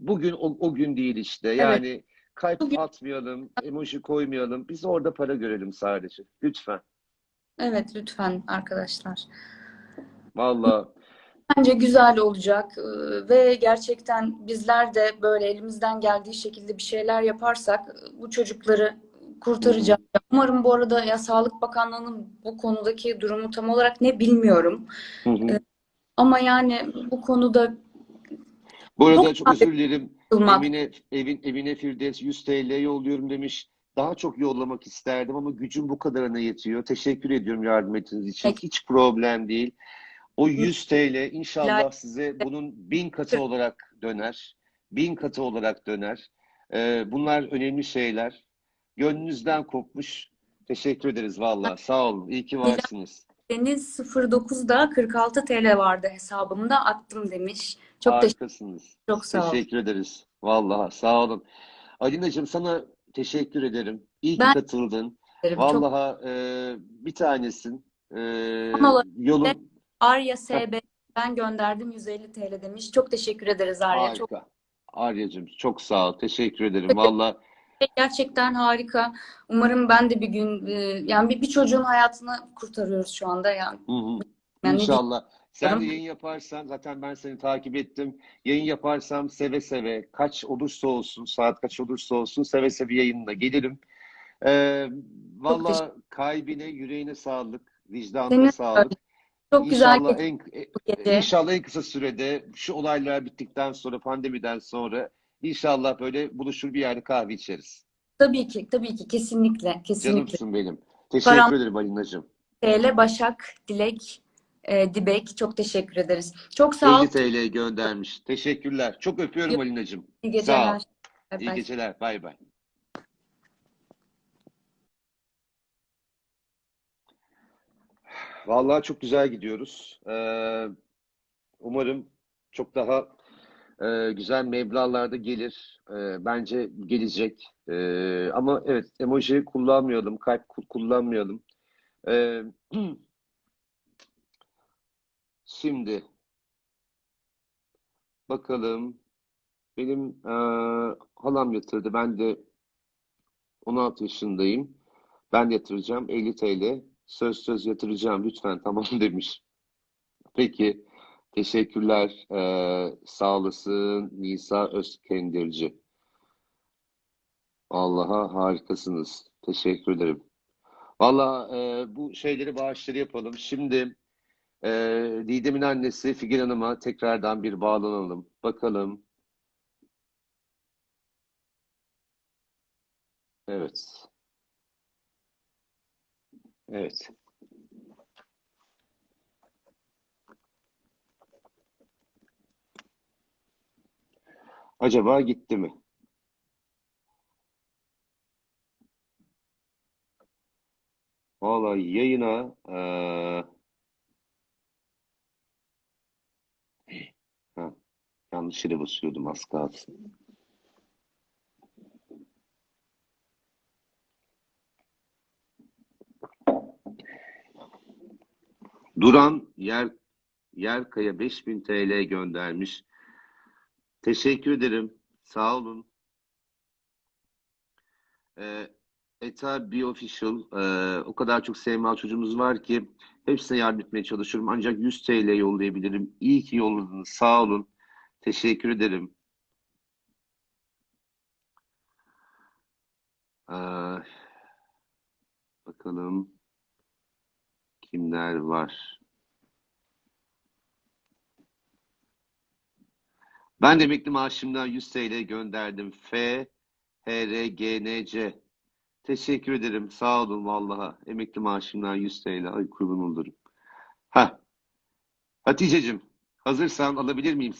bugün o, o gün değil işte. Yani kalp Bugün- atmayalım, emoji koymayalım. Biz orada para görelim sadece. Lütfen. Evet lütfen arkadaşlar. Vallahi Bence güzel olacak Ee, ve gerçekten bizler de böyle elimizden geldiği şekilde bir şeyler yaparsak e, bu çocukları kurtaracağız. Umarım bu arada ya Sağlık Bakanlığı'nın bu konudaki durumu tam olarak ne bilmiyorum. Hı hı. Ama yani bu konuda Bu arada Çok çok özür dilerim. kılmak Emine, evin, evine Firdevs 100 TL yolluyorum demiş. Daha çok yollamak isterdim ama gücüm bu kadarına yetiyor. Teşekkür ediyorum yardım ettiğiniz için. Peki. Hiç problem değil. O 100 TL inşallah size bunun bin katı olarak döner. Bin katı olarak döner. Ee, bunlar önemli şeyler. Gönlünüzden kopmuş. Teşekkür ederiz vallahi. Sağ olun. İyi ki varsınız. Deniz 09'da 46 TL vardı hesabımda attım demiş. Çok Harikasınız. çok sağ ol. Teşekkür ederiz. Vallahi sağ olun. Alinacığım sana teşekkür ederim. İyi ki Ben katıldın. ederim. Çok Vallahi e, bir tanesin. E, Son olarak yolun Arya SB ben gönderdim 150 TL demiş. Çok teşekkür ederiz Arya. Çok harika. Aryacığım çok sağ ol. Teşekkür ederim. Vallahi gerçekten harika. Umarım ben de bir gün e, yani bir, bir çocuğun hayatını kurtarıyoruz şu anda yani. hı hı. Ne İnşallah. Sen de yayın yaparsan zaten ben seni takip ettim. Yayın yaparsam seve seve kaç olursa olsun saat kaç olursa olsun seve seve yayınına gelirim. Ee, valla kalbine, yüreğine sağlık, vicdanına Senin sağlık. Çok güzel İnşallah geçti en gece. inşallah en kısa sürede şu olaylar bittikten sonra pandemiden sonra inşallah böyle buluşur bir yerde kahve içeriz. Tabii ki, tabii ki kesinlikle, kesinlikle. Canımsın benim. Teşekkür Param ederim Alinacığım. TL Başak, Dilek, e, Dibek çok teşekkür ederiz. Çok sağ ol. 50 TL göndermiş. Teşekkürler. Çok öpüyorum Alinacığım. İyi Sağ ol. geceler. Bay İyi bay. geceler. Bay bay. Vallahi çok güzel gidiyoruz. Ee, umarım çok daha e, güzel meblağlarda gelir. Ee, bence gelecek. Ee, ama evet emoji kullanmayalım, kalp ku- kullanmayalım. Ee, şimdi bakalım. Benim e, halam yatırdı. Ben de 16 yaşındayım. Ben yatıracağım 50 TL. Söz söz yatıracağım lütfen tamam demiş. Peki. Teşekkürler. Ee, sağ olasın Nisa Özkendirci. Allah'a harikasınız. Teşekkür ederim. Valla e, bu şeyleri bağışları yapalım. Şimdi e, Didem'in annesi Figen Hanım'a tekrardan bir bağlanalım. Bakalım. Evet. Evet. Acaba gitti mi? Valla yayına eee, ha, yanlış yere basıyordum az kalsın. Duran Yer Yerkaya 5000 TL göndermiş. Teşekkür ederim. Sağ olun. Ee, Eta Be Official ee, o kadar çok sevmel çocuğumuz var ki hepsine yardım etmeye çalışıyorum. Ancak 100 TL yollayabilirim. İyi ki yolladınız. Sağ olun. Teşekkür ederim. Ee, bakalım kimler var. Ben de emekli maaşımdan 100 TL gönderdim. F HRGNC. Teşekkür ederim. Sağ olun vallaha. Emekli maaşımdan 100 TL. Ay kurban olurum. Ha. Hatice'cim hazırsan alabilir miyim